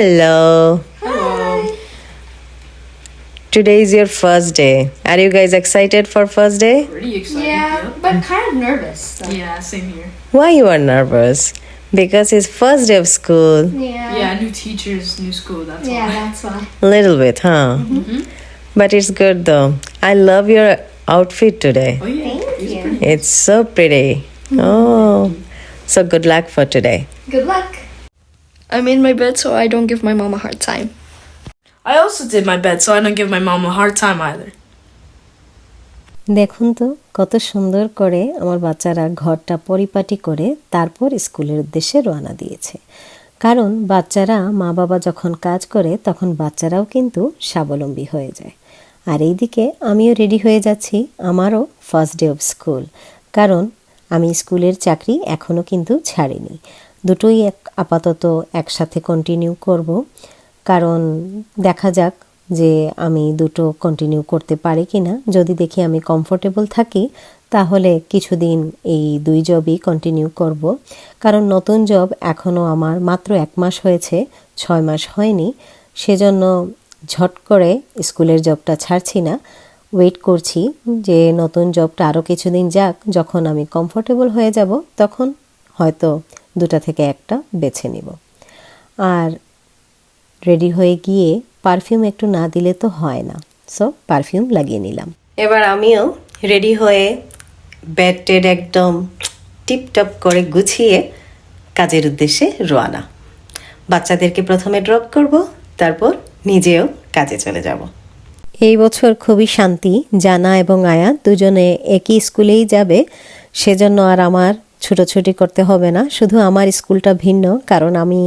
Hello. Hello. Today is your first day. Are you guys excited for first day? Pretty excited. Yeah, yep. but kind of nervous. Though. Yeah, same here. Why you are nervous? Because it's first day of school. Yeah. Yeah, new teachers, new school. That's Yeah, why. that's why. A little bit, huh? Mm-hmm. But it's good though. I love your outfit today. Oh yeah. Thank it's you. pretty. It's so pretty. Oh. So good luck for today. Good luck. I made my bed so I don't give my mom a hard time. I also did my bed, so I don't give my mom a hard time either. দেখুন তো কত সুন্দর করে আমার বাচ্চারা ঘরটা পরিপাটি করে তারপর স্কুলের উদ্দেশ্যে রওনা দিয়েছে কারণ বাচ্চারা মা বাবা যখন কাজ করে তখন বাচ্চারাও কিন্তু স্বাবলম্বী হয়ে যায় আর এইদিকে আমিও রেডি হয়ে যাচ্ছি আমারও ফার্স্ট ডে অফ স্কুল কারণ আমি স্কুলের চাকরি এখনও কিন্তু ছাড়িনি দুটোই এক আপাতত একসাথে কন্টিনিউ করব। কারণ দেখা যাক যে আমি দুটো কন্টিনিউ করতে পারি কি না যদি দেখি আমি কমফোর্টেবল থাকি, তাহলে কিছুদিন এই দুই জবই কন্টিনিউ করব। কারণ নতুন জব এখনও আমার মাত্র এক মাস হয়েছে, ছয় মাস হয়নি। সেজন্য ঝট করে স্কুলের জবটা ছাড়ছি না। ওয়েট করছি যে নতুন জবটা আরও কিছুদিন যাক, যখন আমি কমফোর্টেবল হয়ে যাব, তখন হয়তো দুটা থেকে একটা বেছে নিব। আর রেডি হয়ে গিয়ে পারফিউম একটু না দিলে তো হয় না। সো পারফিউম লাগিয়ে নিলাম। এবার আমিও রেডি হয়ে ব্যাড টেড একদম টিপটপ করে গুছিয়ে কাজের উদ্দেশ্যে রোয়ানা বাচ্চাদেরকে প্রথমে ড্রপ করব, তারপর নিজেও কাজে চলে যাব। এই বছর খুবই শান্তি, জানা এবং আয়া দুজনে একই স্কুলেই যাবে, সেজন্য আর আমার ছুটোছুটি করতে হবে না। শুধু আমার স্কুলটা ভিন্ন, কারণ আমি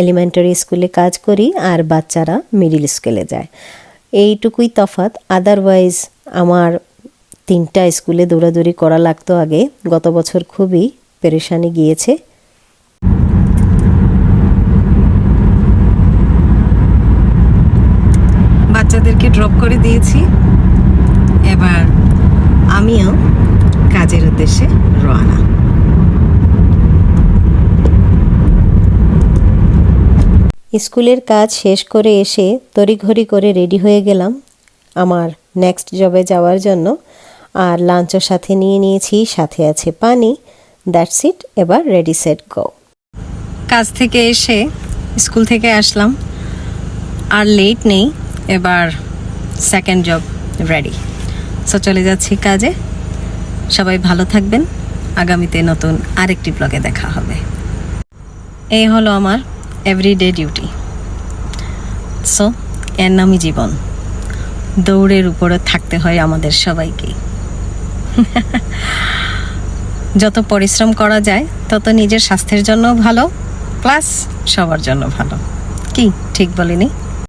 এলিমেন্টারি স্কুলে কাজ করি আর বাচ্চারা মিডিল স্কুলে যায়। এইটুকুই তফাৎ। আদারওয়াইজ আমার তিনটা স্কুলে দৌড়াদৌড়ি করা লাগতো আগে। গত বছর খুবই পেরেশানি গিয়েছে। বাচ্চাদেরকে ড্রপ করে দিয়েছি। এবার আমিও কাজের উদ্দেশ্যে রওনা। স্কুলের কাজ শেষ করে এসে তড়িঘড়ি করে রেডি হয়ে গেলাম আমার নেক্সট জবে যাওয়ার জন্য। আর লাঞ্চও সাথে নিয়ে নিয়েছি, সাথে আছে পানি। দ্যাটস ইট, এবার রেডি, সেট, গো। কাজ থেকে এসে স্কুল থেকে আসলাম। আর লেট নেই, এবার সেকেন্ড জব রেডি। সো চলে যাচ্ছি কাজে। সবাই ভালো থাকবেন। আগামীতে নতুন আরেকটি ব্লগে দেখা হবে। এই হলো আমার এভরিডে ডিউটি সো এর নামই জীবন। দৌড়ের উপরে থাকতে হয় আমাদের সবাইকে। যত পরিশ্রম করা যায়, তত নিজের স্বাস্থ্যের জন্য ভালো, প্লাস সবার জন্য ভালো। কি? ঠিক বলিনি?